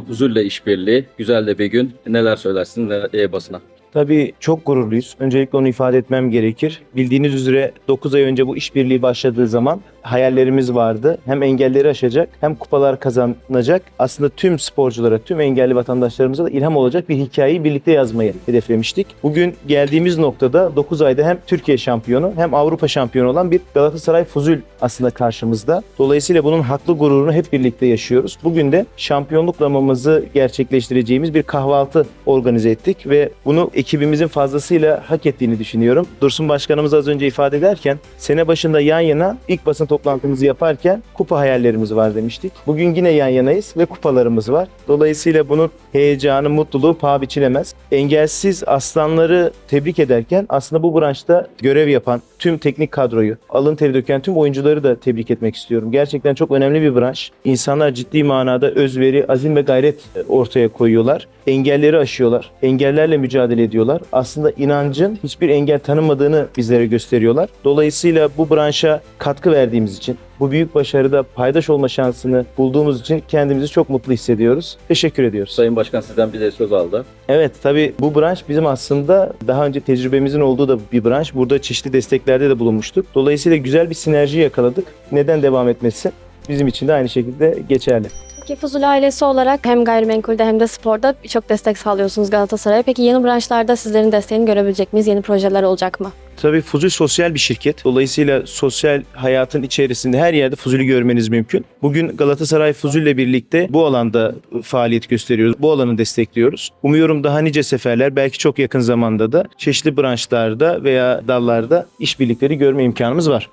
Huzur'la işbirliği, güzel de bir gün. Neler söylersin e, basına? Tabii çok gururluyuz. Öncelikle onu ifade etmem gerekir. Bildiğiniz üzere 9 ay önce bu işbirliği başladığı zaman hayallerimiz vardı. Hem engelleri aşacak hem kupalar kazanacak. Aslında tüm sporculara, tüm engelli vatandaşlarımıza da ilham olacak bir hikayeyi birlikte yazmayı hedeflemiştik. Bugün geldiğimiz noktada 9 ayda hem Türkiye şampiyonu hem Avrupa şampiyonu olan bir Galatasaray Fuzul aslında karşımızda. Dolayısıyla bunun haklı gururunu hep birlikte yaşıyoruz. Bugün de şampiyonluklamamızı gerçekleştireceğimiz bir kahvaltı organize ettik ve bunu ekibimizin fazlasıyla hak ettiğini düşünüyorum. Dursun Başkanımız az önce ifade ederken sene başında yan yana ilk basın toplantımızı yaparken kupa hayallerimiz var demiştik. Bugün yine yan yanayız ve kupalarımız var. Dolayısıyla bunun heyecanı, mutluluğu paha biçilemez. Engelsiz aslanları tebrik ederken aslında bu branşta görev yapan tüm teknik kadroyu, alın teri döken tüm oyuncuları da tebrik etmek istiyorum. Gerçekten çok önemli bir branş. İnsanlar ciddi manada özveri, azim ve gayret ortaya koyuyorlar. Engelleri aşıyorlar. Engellerle mücadele ediyorlar. Aslında inancın hiçbir engel tanımadığını bizlere gösteriyorlar. Dolayısıyla bu branşa katkı verdiğimiz için, bu büyük başarıda paydaş olma şansını bulduğumuz için kendimizi çok mutlu hissediyoruz. Teşekkür ediyoruz. Sayın Başkan sizden bir de söz aldı. Evet tabii bu branş bizim aslında daha önce tecrübemizin olduğu da bir branş. Burada çeşitli desteklerde de bulunmuştuk. Dolayısıyla güzel bir sinerji yakaladık. Neden devam etmesin? Bizim için de aynı şekilde geçerli. Peki Fuzuli ailesi olarak hem gayrimenkulde hem de sporda birçok destek sağlıyorsunuz Galatasaray'a. Peki yeni branşlarda sizlerin desteğini görebilecek miyiz? Yeni projeler olacak mı? Tabii Fuzuli sosyal bir şirket. Dolayısıyla sosyal hayatın içerisinde her yerde Fuzuli görmeniz mümkün. Bugün Galatasaray Fuzuli ile birlikte bu alanda faaliyet gösteriyoruz. Bu alanı destekliyoruz. Umuyorum daha nice seferler belki çok yakın zamanda da çeşitli branşlarda veya dallarda işbirlikleri görme imkanımız var.